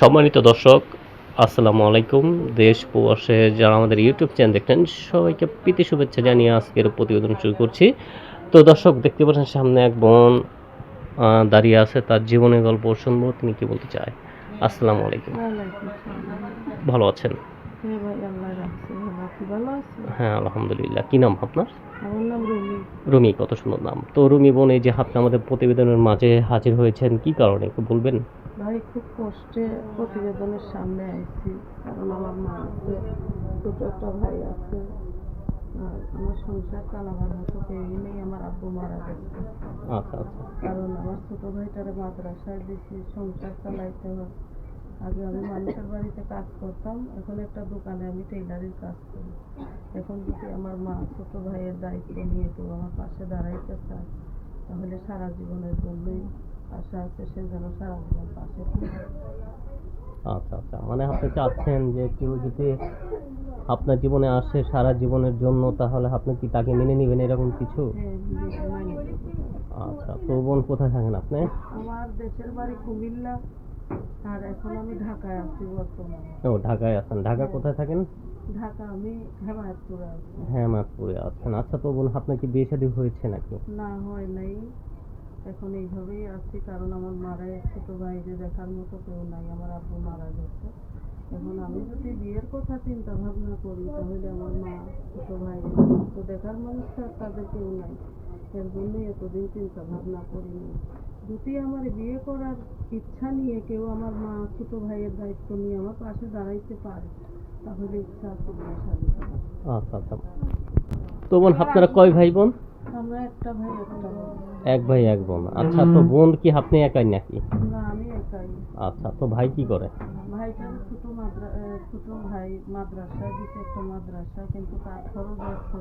সম্মানিত দর্শক আসসালামু আলাইকুম। দেশ প্রবাসে যারা আমাদের ইউটিউব চ্যানেল দেখছেন সবাইকে প্রীতি শুভেচ্ছা জানিয়ে আজকের প্রতিবেদন শুরু করছি। তো দর্শক দেখতে পাচ্ছেন সামনে এক বোন দাঁড়িয়ে আছে তার জীবনের গল্প শুনব। তিনি কি বলতে চায়? আসসালামু আলাইকুম। ভালো আছেন? হ্যাঁ ভালো আছেন? হ্যাঁ আলহামদুলিল্লাহ। কি নাম আপনার? রুমি কত সুন্দর নাম। তো রুমি বোন এই যে আপনি আমাদের প্রতিবেদনের মাঝে হাজির হয়েছেন কি কারণে একটু বলবেন? ভাই খুব কষ্টে প্রতিবেদনের সামনে আইছি। কারণ আমার মা আছে ছোট একটা ভাই আছে। আর আমার সংসার চালাবার মতো কেউই নেই আমার আব্বু মারা গেছে। আচ্ছা আচ্ছা। কারণ আমার ছোট ভাইটারে মাদ্রাসায় দিছি সংসার চালাইতে হয়। আগে আমি মানুষের বাড়িতে কাজ করতাম এখন একটা দোকানে আমি টেইলারির কাজ করি। এখন যদি আমার মা ছোট ভাইয়ের দায়িত্ব নিয়ে কেউ আমার পাশে দাঁড়াইতে চায় তাহলে সারা জীবনের জন্যই আশা আছে সে যেন সারা জীবন পাশে আচ্ছা আচ্ছা। মানে আপনি চাচ্ছেন যে কেউ যদি আপনার জীবনে আসে সারা জীবনের জন্য তাহলে আপনি কি তাকে মেনে নেবেন এরকম কিছু? হ্যাঁ। আচ্ছা তো বোন কোথায় থাকেন আপনি? আমার দেশের বাড়ি কুমিল্লা। আর এখন আমি ঢাকায় আছি বর্তমানে। ও ঢাকায় আছেন। ঢাকা কোথায় থাকেন? ঢাকা আমি হেমায়তপুরে আছি। হ্যাঁ আছেন। আচ্ছা তো বোন আপনার কি বিয়ে শাদী হয়েছে নাকি? না হয় নাই। এখন এইভাবেই আছি, কারণ আমার মারা ছোট ভাইরে দেখার মতো কেউ নাই, আমার আব্বু মারা গেছে। এখন আমি যদি বিয়ের কথা চিন্তা ভাবনা করি, তাহলে আমার মা, ছোট ভাই, তো দেখার মানুষ আর তাদের কেউ নাই। এর জন্যই এতদিন চিন্তা ভাবনা করিনি। যদি আমার বিয়ে করার ইচ্ছা নিয়ে কেউ আমার মা, ছোট ভাইয়ের দায়িত্ব নিয়ে আমার পাশে দাঁড়াইতে পারে, তাহলে ইচ্ছা আছে। আচ্ছা আচ্ছা। তো বোন আপনারা কয় ভাই বোন? আমরা একটা ভাই একটা এক ভাই এক বোন। আচ্ছা তো বোন কি আপনি একাই নাকি? না আমি একাই। আচ্ছা তো ভাই কি করে? ভাইটার ছোট মাদ্রা ছোট ভাই মাদ্রাসা দিতে একটা মাদ্রাসা কিন্তু তার খরচ আছে।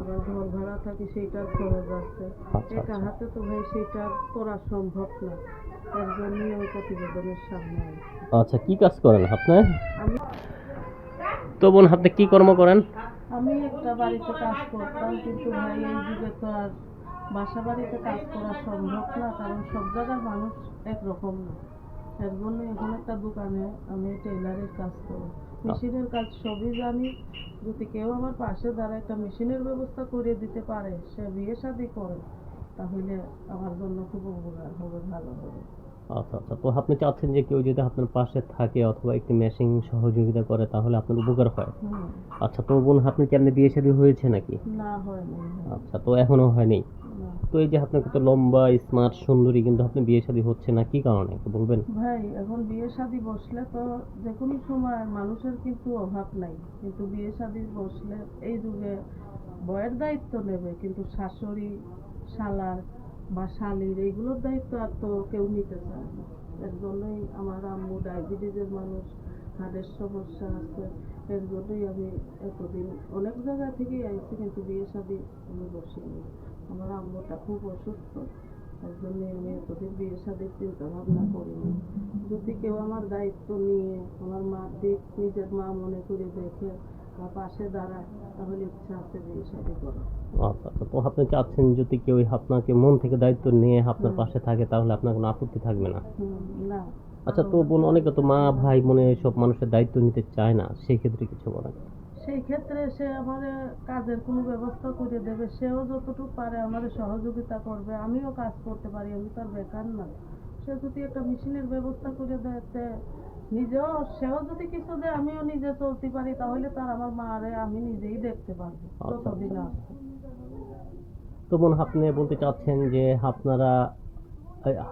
আবার ঘর ভাড়া থাকে সেইটার খরচ আছে। আচ্ছা, একা আচ্ছা। হাতে তো ভাই সেইটা করা সম্ভব না। এর জন্যই আমি প্রতিবেদনের সামনে আচ্ছা কি কাজ করেন আপনি? তো বোন আপনি কি কর্ম করেন? আমি একটা বাড়িতে কাজ করতাম, কিন্তু ভাই, এই যুগে তো আর বাসা বাড়িতে কাজ করা সম্ভব না, কারণ সব জায়গার মানুষ একরকম না। এর জন্য এখন একটা দোকানে আমি টেইলারের কাজ করি। মেশিনের কাজ সবই জানি, যদি কেউ আমার পাশে দাঁড়ায় একটা মেশিনের ব্যবস্থা করে দিতে পারে, সে বিয়ে শাদি করে, তাহলে আমার জন্য খুব উপকার হবে, ভালো হবে। আচ্ছা আচ্ছা। তো আপনি চাচ্ছেন যে কেউ যদি আপনার পাশে থাকে অথবা একটি মেশিন সহযোগিতা করে তাহলে আপনার উপকার হয়। আচ্ছা তো বোন আপনি কি আপনি বিয়ে শাদী হয়েছে নাকি? না হয় নাই আচ্ছা তো এখনও হয়নি? তো এই যে আপনার কত লম্বা স্মার্ট সুন্দরী কিন্তু আপনি বিয়ে শাদী হচ্ছে না কি কারণে? একটু বলবেন। ভাই এখন বিয়ে শাদী বসলে তো যে কোনো সময় মানুষের কিন্তু অভাব নাই। কিন্তু বিয়ে শাদী বসলে এই যুগে বয়ের দায়িত্ব নেবে কিন্তু শাশুড়ি শালার বা শালির এইগুলোর দায়িত্ব আর তো কেউ নিতে চায় না। এর জন্যই আমার আম্মু ডায়াবেটিসের মানুষ হার্টের সমস্যা আছে। এর জন্যই আমি এতদিন অনেক জায়গা থেকেই আইছি, কিন্তু বিয়ে শাদী আমি বসিনি। আমার আম্মুটা খুব অসুস্থ তার জন্যই আমি এতদিন বিয়ে শাদীর চিন্তা ভাবনা করিনি। যদি কেউ আমার দায়িত্ব নিয়ে, আমার মার দিক, নিজের মা মনে করে দেখে বা পাশে দাঁড়ায় তাহলে ইচ্ছা আছে বিয়ে শাদী করা। আচ্ছা আচ্ছা। তো আপনি চাচ্ছেন যদি কেউ আপনাকে মন থেকে দায়িত্ব নিয়ে আপনার পাশে থাকে তাহলে আপনার কোনো আপত্তি থাকবে না? না। আচ্ছা তো বোন অনেকে তো মা ভাই মনে সব মানুষের দায়িত্ব নিতে চায় না সেই ক্ষেত্রে কিছু বলেন। সেই ক্ষেত্রে সে আমার কাজের কোনো ব্যবস্থা করে দেবে সেও যতটুকু পারে আমার সহযোগিতা করবে আমিও কাজ করতে পারি আমি তার বেকার না। সে যদি একটা মেশিনের ব্যবস্থা করে দেয় তে নিজেও সেও যদি কিছু দেয় আমিও নিজে চলতে পারি তাহলে তার আমার মারে আমি নিজেই দেখতে পারব যতদিন আছে তো বোন আপনি বলতে চাচ্ছেন যে আপনারা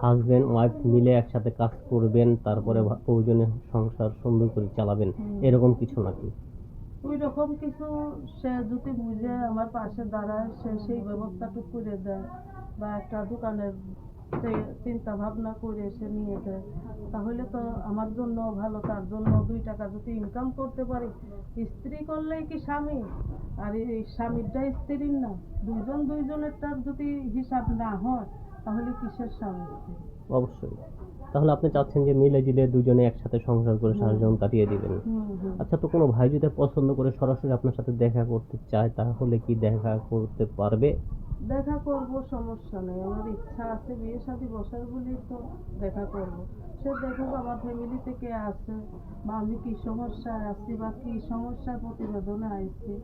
হাজবেন্ড ওয়াইফ মিলে একসাথে কাজ করবেন তারপরে প্রয়োজনে সংসার সুন্দর করে চালাবেন এরকম কিছু নাকি? ওই রকম কিছু সে যদি বুঝে আমার পাশে দাঁড়ায় সে সেই ব্যবস্থাটুকু করে দেয় বা একটা দোকানের চিন্তা ভাবনা করে সে নিয়ে দেয় তাহলে তো আমার জন্য ভালো তার জন্য দুই টাকা যদি ইনকাম করতে পারি স্ত্রী করলেই কি স্বামী? আর এই স্বামীরটা স্ত্রীর না দুইজন দুইজনেরটার যদি হিসাব না হয় তাহলে কিসের স্বামী? অবশ্যই। তাহলে আপনি চাচ্ছেন যে মিলে জিলে দুজনে একসাথে সংসার করে সারা জীবন কাটিয়ে দিবেন। আচ্ছা তো কোনো ভাই যদি পছন্দ করে সরাসরি আপনার সাথে দেখা করতে চায় তাহলে কি দেখা করতে পারবে? দেখা করব সমস্যা নেই। আমার ইচ্ছা আছে বিয়ে শাদী বসার বলি তো দেখা করব। সে দেখুক আমার ফ্যামিলিতে কে আছে বা আমি কি সমস্যায় আছি বা কি সমস্যার প্রতিবেদনে আইছি।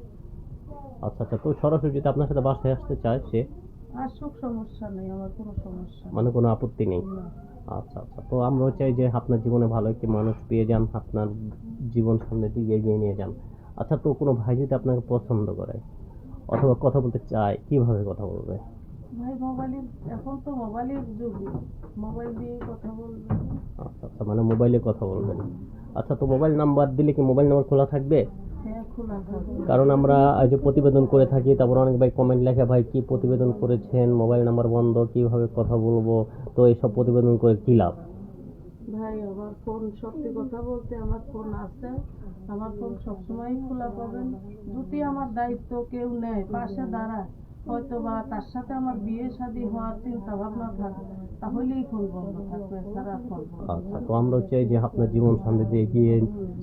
আচ্ছা আচ্ছা। তো সরাসরি যদি আপনার সাথে বাসায় আসতে চায় সে? আসুক সমস্যা নেই আমার কোনো সমস্যা মানে কোনো আপত্তি নেই? না। আচ্ছা আচ্ছা। তো আমরাও চাই যে আপনার জীবনে ভালো একটি মানুষ পেয়ে যান আপনার জীবন সামনের দিকে এগিয়ে নিয়ে যান। আচ্ছা তো কোনো ভাই যদি আপনাকে পছন্দ করে? অথবা কথা বলতে চায় কীভাবে কথা বলবে? ভাই মোবাইলের এখন তো মোবাইলের যুগ। মোবাইল দিয়ে কথা বলবে। আচ্ছা আচ্ছা মানে মোবাইলে কথা বলবেন। আচ্ছা তো মোবাইল নাম্বার দিলে কি মোবাইল নাম্বার খোলা থাকবে? হ্যাঁ কারণ আমরা যে প্রতিবেদন করে থাকি তারপর অনেক ভাই কমেন্ট লেখে ভাই কি প্রতিবেদন করেছেন? মোবাইল নাম্বার বন্ধ কীভাবে কথা বলব? তো এইসব প্রতিবেদন করে কি লাভ? আমার ফোন সত্যি কথা বলতে আমার ফোন আছে। আমার ফোন সবসময় খোলা পাবেন। যদি আমার দায়িত্ব কেউ নেয় পাশে দাঁড়ায়। হয়তো বা তার সাথে আমার বিয়ে শাদী হওয়ার চিন্তা ভাবনা থাকে, তাহলেই ফোন বন্ধ থাকবে বন্ধ আচ্ছা তো আমরা চাই যে আপনার জীবন সামনে দিয়ে এগিয়ে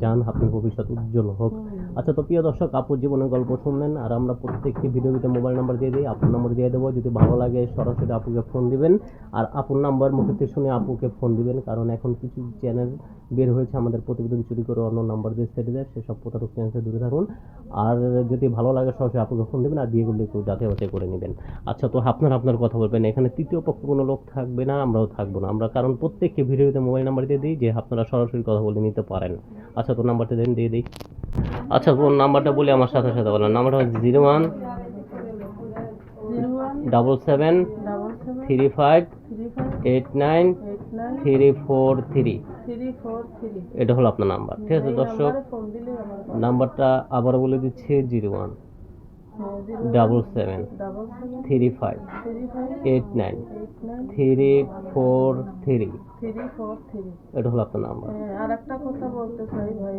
যান আপনার ভবিষ্যৎ উজ্জ্বল হোক। আচ্ছা তো প্রিয় দর্শক আপুর জীবনের গল্প শুনলেন, আর আমরা প্রত্যেকটি ভিডিওতে মোবাইল নাম্বার দিয়ে দিই, আপুর নাম্বার দিয়ে দেবো। যদি ভালো লাগে, সরাসরি আপুকে ফোন দিবেন, আর আপুর নাম্বার মুখে শুনে আপুকে ফোন দিবেন, কারণ এখন কিছু চ্যানেল বের হয়েছে, আমাদের প্রতিবেদন চুরি করে অন্য নাম্বার দিয়ে সেটে দেয়, সেসব প্রতারক চ্যানেল দূরে থাকুন। আর যদি ভালো লাগে, সরাসরি আপুকে ফোন দিবেন, আর বিয়ে করলে একটু যাচাই বাছাই করে নেবেন। আচ্ছা তো আপনার আপনার কথা বলবেন, এখানে তৃতীয় পক্ষ কোনো লোক থাকবে না, আমরাও থাকব না। আমরা কারণ প্রত্যেককে ভিডিওতে মোবাইল নাম্বার দিয়ে দিই, যে আপনারা সরাসরি কথা বলে নিতে পারেন। আচ্ছা তো নাম্বারটা দেন, দিয়ে দিই। আচ্ছা কোন নাম্বারটা বলে আমার সাথে সাথে বলেন। নাম্বারটা হচ্ছে zero one double seven three five eight nine three four three. এটা হলো আপনার নাম্বার। ঠিক আছে, দর্শক। নাম্বারটা আবার বলে দিচ্ছে, zero one. Double seven three five eight nine three four three এটা হলো আপনার নাম্বার আর একটা কথা বলতে চাই ভাই।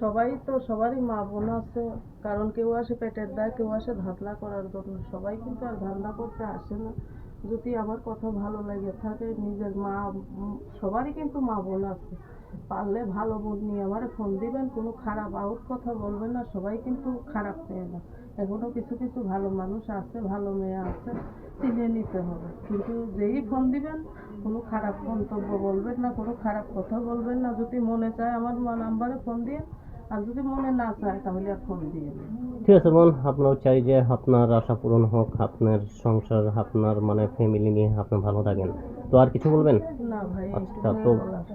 সবাই তো, সবারই মা বোন আছে। কারণ কেউ আসে পেটের দায়, কেউ আসে ধাতলা করার জন্য। সবাই কিন্তু আর ধান্দা করতে আসে না। যদি আমার কথা ভালো লেগে থাকে, নিজের মা, সবারই কিন্তু মা বোন আছে। পারলে ভালো বোন নিয়ে আমার ফোন দিবেন কোনো খারাপ আউট কথা বলবেন না সবাই কিন্তু খারাপ মেয়ে না এখনও কিছু কিছু ভালো মানুষ আছে ভালো মেয়ে আছে চিনে নিতে হবে। কিন্তু যেই ফোন দিবেন কোনো খারাপ মন্তব্য বলবেন না কোনো খারাপ কথা বলবেন না। যদি মনে চায় আমার নাম্বারে ফোন দিয়ে আর যদি মনে না চায় তাহলে আর ফোন দিয়ে ঠিক আছে বোন আপনারাও চাই যে আপনার আশা পূরণ হোক আপনার সংসার আপনার মানে ফ্যামিলি নিয়ে আপনি ভালো থাকেন। তো আর কিছু বলবেন? না ভাই আচ্ছা তো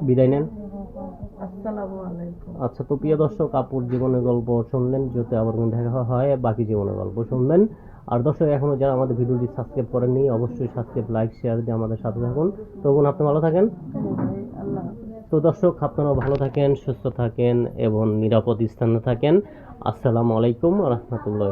বিদায় নেন। আচ্ছা তো প্রিয় দর্শক, আপুর জীবনের গল্প শুনলেন যাতে আবার দেখা হয়, বাকি জীবনের গল্প শুনবেন আর দর্শক, এখনও যারা আমাদের ভিডিওটি সাবস্ক্রাইব করেননি, অবশ্যই সাবস্ক্রাইব লাইক শেয়ার দিয়ে আমাদের সাথে থাকুন। তো বোন, আপনি ভালো থাকেন। তো দর্শক, আপনারাও ভালো থাকেন, সুস্থ থাকেন এবং নিরাপদ স্থানে থাকেন। আসসালামু আলাইকুম রহমতুল্লাহ